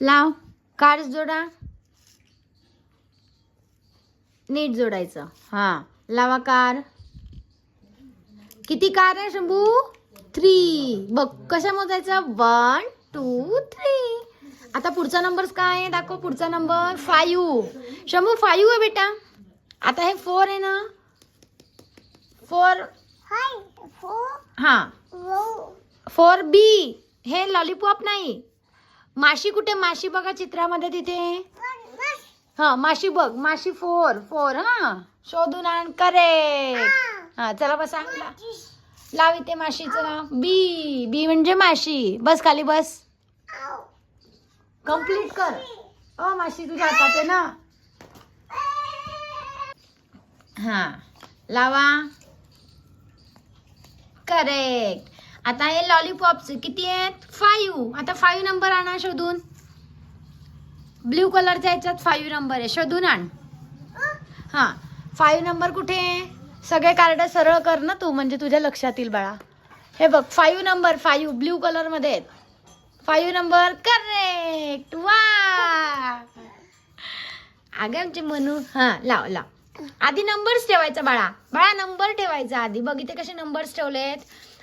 लाव. कार्ड जोडा. नीट जोडायचं. हा. लावा कार. किती कार आहे शंभू? थ्री बघ कशा मोजायचं? वन टू थ्री आता पुढचा नंबर काय आहे? दाखव पुढचा नंबर फायू शंभू फायू आहे बेटा. आता हे फोर आहे ना? फोर हा. फोर बी हे लॉलीपॉप नाही. माशी कुठे? माशी बघा चित्रामध्ये तिथे. हा माशी बघ. माशी फोर फोर हा. शोधून आण. करेक्ट हा चला बसा. ला- लाव इथे माशीचं नाव. बी. बी म्हणजे माशी. बस खाली बस. कंप्लीट कर. अ माशी तुझ्या हातात आहे ना? हा. लावा. करेक्ट आता हे लॉलीपॉप्स किती आहेत? फाईव्ह आता फाईव्ह नंबर आणा शोधून. ब्ल्यू कलरच्या ह्याच्यात फाईव्ह नंबर आहे. शोधून आण. हां. फाईव्ह नंबर कुठे आहे? सगळे कार्ड सरळ कर ना तू म्हणजे तुझ्या लक्षात येईल बाळा. हे बघ फाईव्ह नंबर फाईव्ह ब्ल्यू कलरमध्ये आहेत. फाईव्ह नंबर करेक्ट वा! अगं आमचे मनू हां लाव लाव. आधी नंबर्स ठेवायचा बाळा. बाळा नंबर ठेवायचा आधी. बघ इथे कसे नंबर्स ठेवलेत?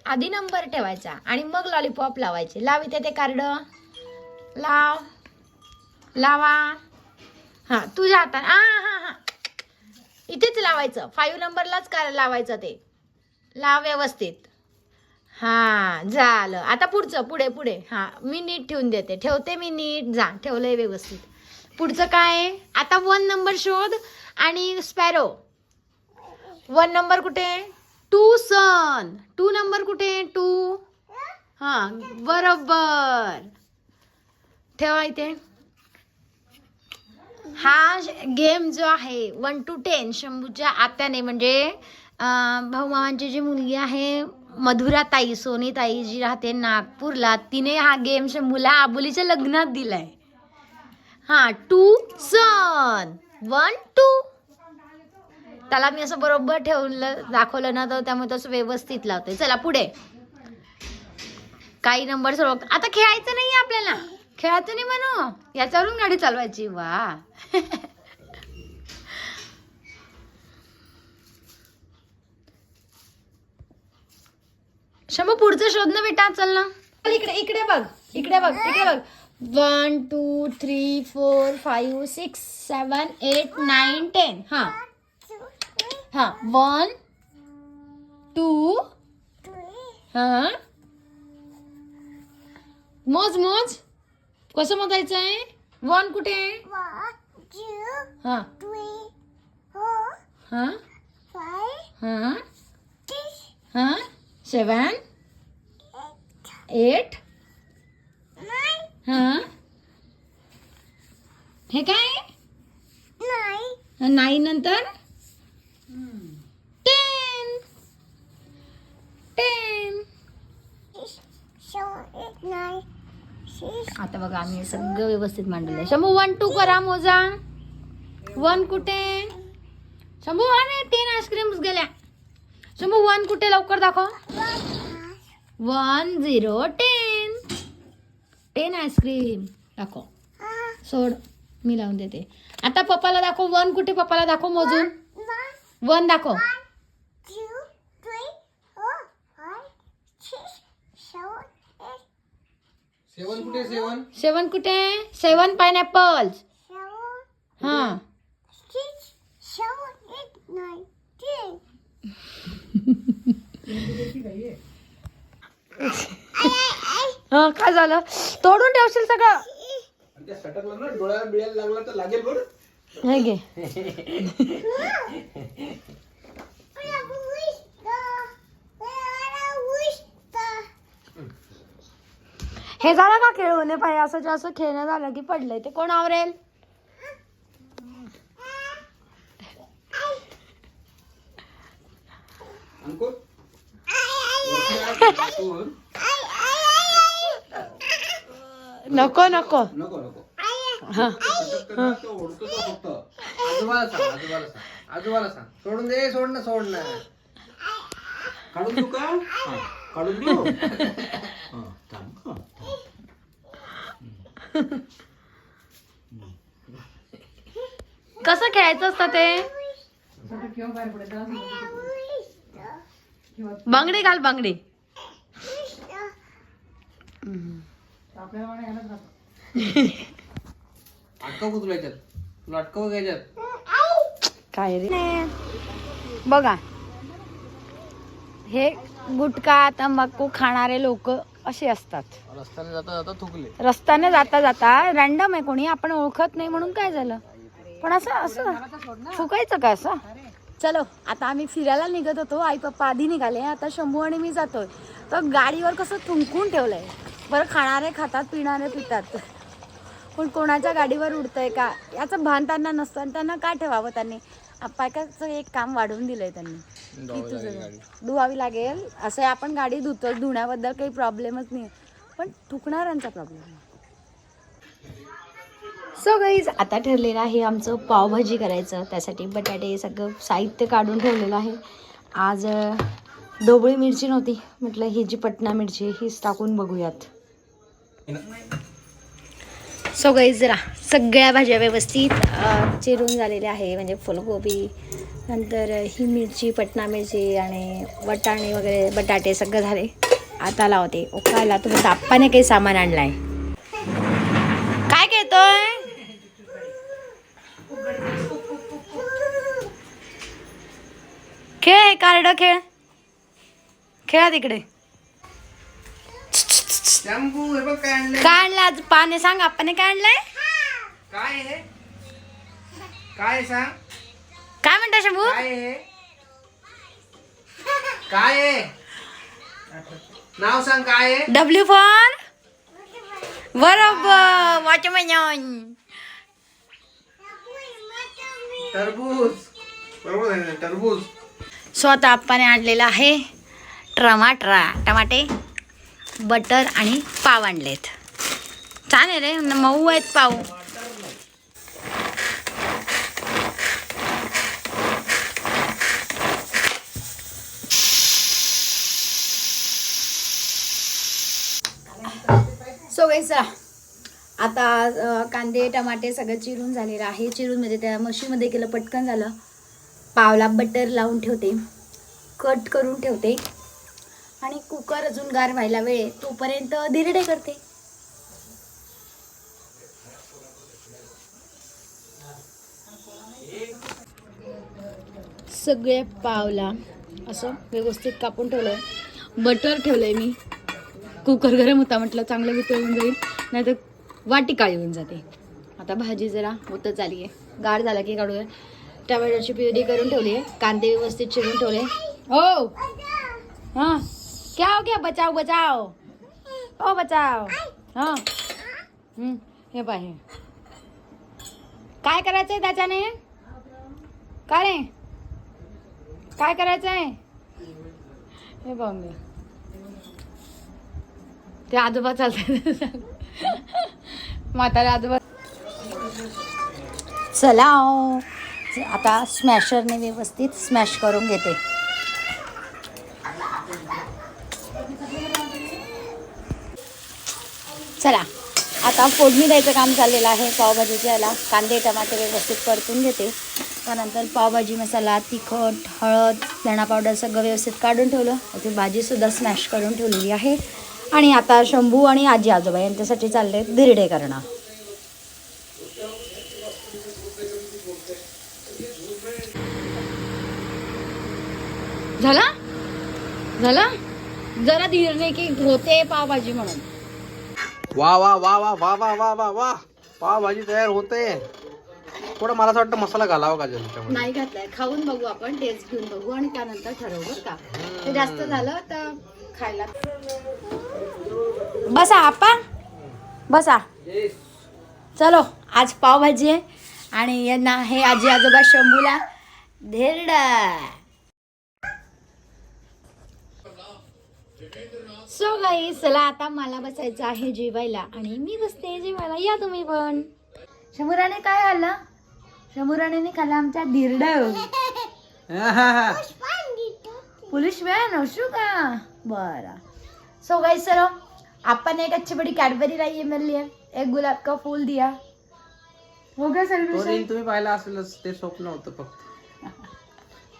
आधी नंबर ठेवायचा आणि मग लॉलीपॉप लावायचे. लाव इथे ते कार्ड. लाव. लावा. हां तुझ्या हातात. हां हां हां. इथेच लावायचं. फाईव्ह नंबरलाच का लावायचं ते? लाव व्यवस्थित. हां झालं. आता पुढचं पुढे पुढे. हां मी नीट ठेवून देते. ठेवते मी नीट. जा ठेवलंय व्यवस्थित. पुढचं काय? आता वन नंबर शोध आणि स्पॅरो वन नंबर कुठे? Two one. टू नंबर कुठे? टू. हां बरोबर. ठेवा इथे. हा गेम जो आहे वन टू टेन शंभूच्या आत्याने म्हणजे भाऊ मामांची जी मुलगी आहे मधुरा ताई सोनी ताई जी राहते नागपूरला तिने हा गेम शंभूला आबोलीच्या लग्नात दिलाय. हा टू सन. One two. त्याला मी असं बरोबर ठेवलं दाखवलं ना तर त्यामुळे तसं व्यवस्थित लावते चला पुढे. काही नंबर सर्व आता खेळायचं नाही आपल्याला. खेळायचं नाही म्हणू. याच्यावरून गाडी चालवायची. वा. शंभू पुढचं शोध ना बेटा चल ना. इकडे इकडे बघ. इकडे बघ इकडे बघ. One two three four five six seven eight nine ten हां. हां वन टू हां. मोज मोज. कसं मोजायचं आहे वन कुठे? आहे हां. हां. हां. हां. सेवन एट हां. हे काय? नाईन नंतर? टेन टेन आता बघा आम्ही सगळं व्यवस्थित मांडलंय. शंभू वन टू करा मोजा. वन कुठे? शंभू वन आहे. तीन आईस्क्रीम्स गेल्या. शंभू वन कुठे? लवकर दाखव. One zero ten ten ice cream दाखव. सोड मी लावून देते. आता पप्पाला दाखव वन कुठे पप्पाला दाखव मोजून. वन दाखव. सेवन कुठे सेवन? सेवन कुठे? सेवन पायनॅपल्स हा. हा काय झालं? तोडून ठेवशील सगळं. लागला तर लागेल बरं. हे घे हे झालं का खेळून हे पाहिजे असं जास्त खेळणं झालं की पडलंय. ते कोण आवरेल? अंकुर? नको नको. नको नको. हा. सटक करणार तो ओढतो तो फक्त? आजोबाला सांग आजोबाला सांग. आजोबाला सांग. सोडून दे सोड ना सोड ना काढून देऊ का? हा, काढून देऊ हा, थांब, हा, थांब. कसं खेळायचं असतं ते? बांगडी घाल बांगडी. अटकव तुला याच्यात तुला अटकव का याच्यात काय रे? बघा. हे गुटखा तंबाखू खाणारे लोक असे असतात. रस्त्याने जाता जाता थुकले. रस्त्याने जाता जाता रॅन्डम आहे कोणी. आपण ओळखत नाही म्हणून काय झालं? पण असं असं फुकायचं का असं? चलो आता आम्ही फिरायला निघत होतो. आई पप्पा आधी निघाले. आता शंभू आणि मी जातोय. तर गाडीवर कसं थुंकून ठेवलंय. बरं खाणारे खातात पिणारे पितात. पण कोणाच्या गाडीवर उडतंय का याचं भान त्यांना नसतं आणि त्यांना काय ठेवावं त्यांनी? पायकाचं एक काम वाढवून दिलंय त्यांनी. की तुझं धुवावी लागेल. असं आपण गाडी धुतो धुण्याबद्दल काही प्रॉब्लेमच नाही. पण थुकणाऱ्यांचा प्रॉब्लेम सो गाईज आता ठरलेलं आहे आमचं पावभाजी करायचं. त्यासाठी बटाटे सगळं साहित्य काढून ठेवलेलं आहे. आज ढोबळी मिरची नव्हती. म्हटलं ही जी पटना मिरची आहे हीच टाकून बघूयात. सो गाईज जरा सगळ्या भाज्या व्यवस्थित चिरून झालेल्या आहे. म्हणजे फुलगोबी नंतर ही मिरची पटना मिरची आणि वटाणे वगैरे बटाटे सगळं झाले. आता लावते. उकायला तुम्ही ताप्पाने काही सामान आणलाय. काय घेतोय? खेळ कार्ड खेळ. खेळा तिकडे. शॅम्पू हे बघ काय आणलंय. काय आणलं आज पाने सांग आपण काय आणलंय काय आहे काय आहे सांग? काय म्हणता शंभू? काय आहे काय आहे नाव सांग काय आहे डब्ल्यू फॉर बरोबर वॉचमॅन टरबूज. बरोबर आहे ना, टरबूज. सो आता आप्पाने आणलेला आहे टमाटरा टमाटे. बटर आणि पाव आणलेत. छान आहे रे मऊ आहेत पाव. सो चला uh, आता uh, कांदे टमाटे सगळं चिरून झालेलं आहे. चिरून म्हणजे त्या मशीनमध्ये केलं पटकन झालं. पावला बटर लावून ठेवते. कट करून ठेवते. आणि कुकर अजून गार व्हायला वेळ तोपर्यंत धिरडे करते. सगळे पावला असं व्यवस्थित कापून ठेवलंय. बटर ठेवलंय मी. कुकर गरम होता म्हटलं चांगलं वितळून जाईल नाहीतर वाटी काळी होऊन जाते. आता भाजी जरा होतच आली आहे गार झाला की काढूया. टमॅटोची प्युरी करून ठेवली आहे कांदे व्यवस्थित चिरून ठेवले. हो! हां. क्या हो क्या बचाव बचाव ओ बचाव हां। हम्म हे पाहे काय करायचंय त्याच्याने? काय रे? काय करायचंय? हे बघ ते आजोबा चालतात. म्हातारा आजोबा. चला आता स्मॅशरने व्यवस्थित स्मॅश करून घेते. चला. आता फोडणी द्यायचं काम चाललेलं आहे. पावभाजीच्या याला कांदे टमाटे व्यवस्थित परतून घेते. त्यानंतर पावभाजी मसाला तिखट हळद धणा पावडर सगळं व्यवस्थित काढून ठेवलं. ती भाजीसुद्धा स्मॅश करून ठेवलेली आहे. आणि आता शंभू आणि आजी आजोबा यांच्यासाठी चालले धिरडे करणं झाला? झाला? जरा धीरणे की होते पावभाजी म्हणून. वा वा वा वा वा वा वा वा वा. पावभाजी तयार होते. थोडं मला असं वाटतं मसाला घालावा का त्याच्यामध्ये? नाही घातलाय. खाऊन बघू आपण टेस्ट घेऊन बघू आणि त्यानंतर ठरवू बरं का. ते जास्त झालं तर खायला. बसा आपा बसा. चलो आज पावभाजी आहे. आणि यांना हे आजी आजोबा शंभूला धेरडा सो गाई चला आता मला बसायचं आहे जेवायला आणि मी बसते जेवायला. या तुम्ही पण. शंभूराने काय खाल्लं? शंभूराने खाल्लं आमच्या धिरड पुलिस वैन असू का? बरं. सो गाई सर अपन एक अच्छी बड़ी कैडबरी लाई है मेरे लिए. एक गुलाब का फूल दिया. हो तो सेलिब्रेशन तुम्ही पाहिला असेलच ते स्वप्न होतं फक्त.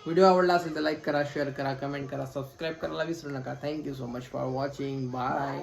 व्हिडिओ आवडला असेल तर लाईक करा शेअर करा कमेंट करा सबस्क्राईब करायला विसरू नका. Thank you so much for watching bye